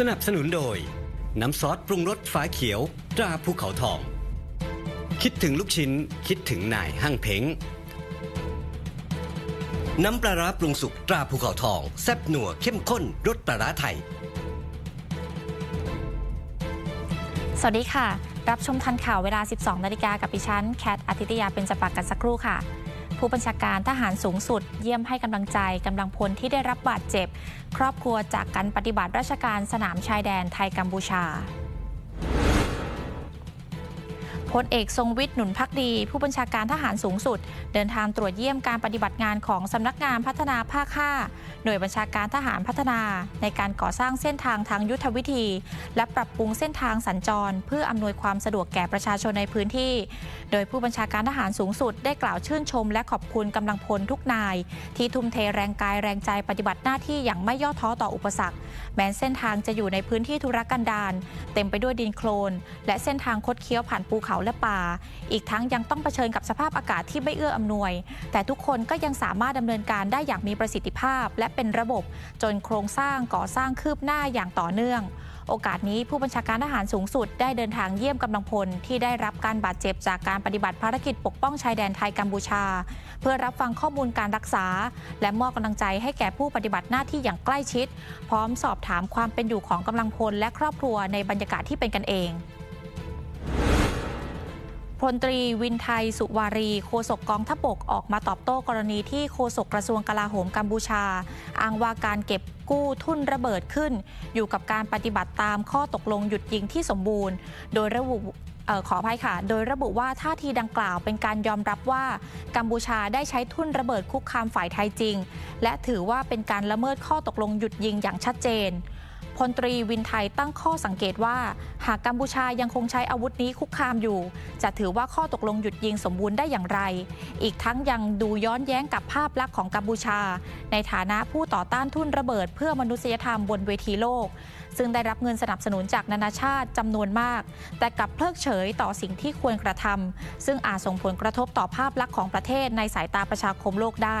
สนับสนุนโดย น้ำซอสปรุงรสฝาเขียวตราภูเขาทอง คิดถึงลูกชิ้นคิดถึงนายห้างเพ้งน้ำปลาร้าปรุงสุกตราภูเขาทอง แซ่บหนัวเข้มข้นรสปลาร้าไทย สวัสดีค่ะ รับชมทันข่าวเวลา 12 นาฬิกากับดิฉัน แคทอาทิตยาเป็นจปักกันสักครู่ค่ะ ผู้บัญชาการทหารสูงสุด เยี่ยมให้กำลังใจกำลังพลที่ได้รับบาดเจ็บ ครอบครัวจากการปฏิบัติราชการสนามชายแดนไทยกัมพูชา พลเอกทรงวิทย์หนุนพักดี ผู้บัญชาการทหารสูงสุด เดินทางตรวจเยี่ยมการปฏิบัติงานของสำนักงานพัฒนาภาค 5 หน่วยบัญชาการทหารพัฒนา ในการก่อสร้างเส้นทางทางยุทธวิธี และปรับปรุงเส้นทางสัญจร เพื่ออำนวยความสะดวกแก่ประชาชนในพื้นที่ โดยผู้บัญชาการทหารสูงสุด ได้กล่าวชื่นชม และขอบคุณกำลังพลทุกนาย ที่ทุ่มเทแรงกายแรงใจปฏิบัติหน้าที่อย่างไม่ย่อท้อต่ออุปสรรค แม้เส้นทางจะอยู่ในพื้นที่ธุรกันดารเต็มไปด้วยดินโคลน และเส้นทางคดเคี้ยวผ่านภูเขาและป่า อีกทั้งยังต้องเผชิญกับสภาพอากาศที่ไม่เอื้ออำนวย แต่ทุกคนก็ยังสามารถดำเนินการได้อย่างมีประสิทธิภาพ และเป็นระบบ จนโครงสร้างก่อสร้างคืบหน้าอย่างต่อเนื่อง โอกาสนี้ผู้บัญชาการทหารสูงสุดได้เดินทางเยี่ยมกำลังพลที่ได้รับการบาดเจ็บจากการปฏิบัติภารกิจปกป้องชายแดนไทยกัมพูชา เพื่อรับฟังข้อมูลการรักษา และมอบกำลังใจให้แก่ผู้ปฏิบัติหน้าที่อย่างใกล้ชิด พร้อมสอบถามความเป็นอยู่ของกำลังพลและครอบครัวในบรรยากาศที่เป็นกันเอง พลตรีวินไทยสุวารีโฆษกกองทัพบกออกมาตอบโต้กรณีที่โฆษกกระทรวงกลาโหมกัมพูชา อ้างว่าการเก็บกู้ทุ่นระเบิดขึ้น อยู่กับการปฏิบัติตามข้อตกลงหยุดยิงที่สมบูรณ์ โดยระบุออขออภัยค่ะ โดยระบุว่าท่าทีดังกล่าวเป็นการยอมรับว่า กัมพูชาได้ใช้ทุ่นระเบิดคุกคามฝ่ายไทยจริง และถือว่าเป็นการละเมิดข้อตกลงหยุดยิงอย่างชัดเจน พลตรีวินไทยตั้งข้อสังเกตว่า หากกัมพูชายังคงใช้อาวุธนี้คุกคามอยู่ จะถือว่าข้อตกลงหยุดยิงสมบูรณ์ได้อย่างไร อีกทั้งยังดูย้อนแย้งกับภาพลักษณ์ของกัมพูชา ในฐานะผู้ต่อต้านทุนระเบิดเพื่อมนุษยธรรมบนเวทีโลก ซึ่งได้รับเงินสนับสนุนจากนานาชาติจำนวนมาก แต่กลับเพิกเฉยต่อสิ่งที่ควรกระทำซึ่งอาจส่งผลกระทบต่อภาพลักษณ์ของประเทศในสายตาประชาคมโลกได้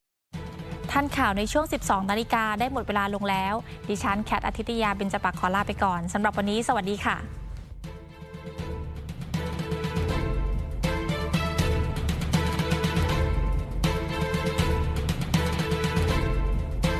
ท่านข่าวในช่วง 12 นาฬิกาได้หมดเวลาลงแล้ว ดิฉันแคทอาทิตยาเบญจปักขอลาไปก่อนสำหรับวันนี้ สวัสดีค่ะ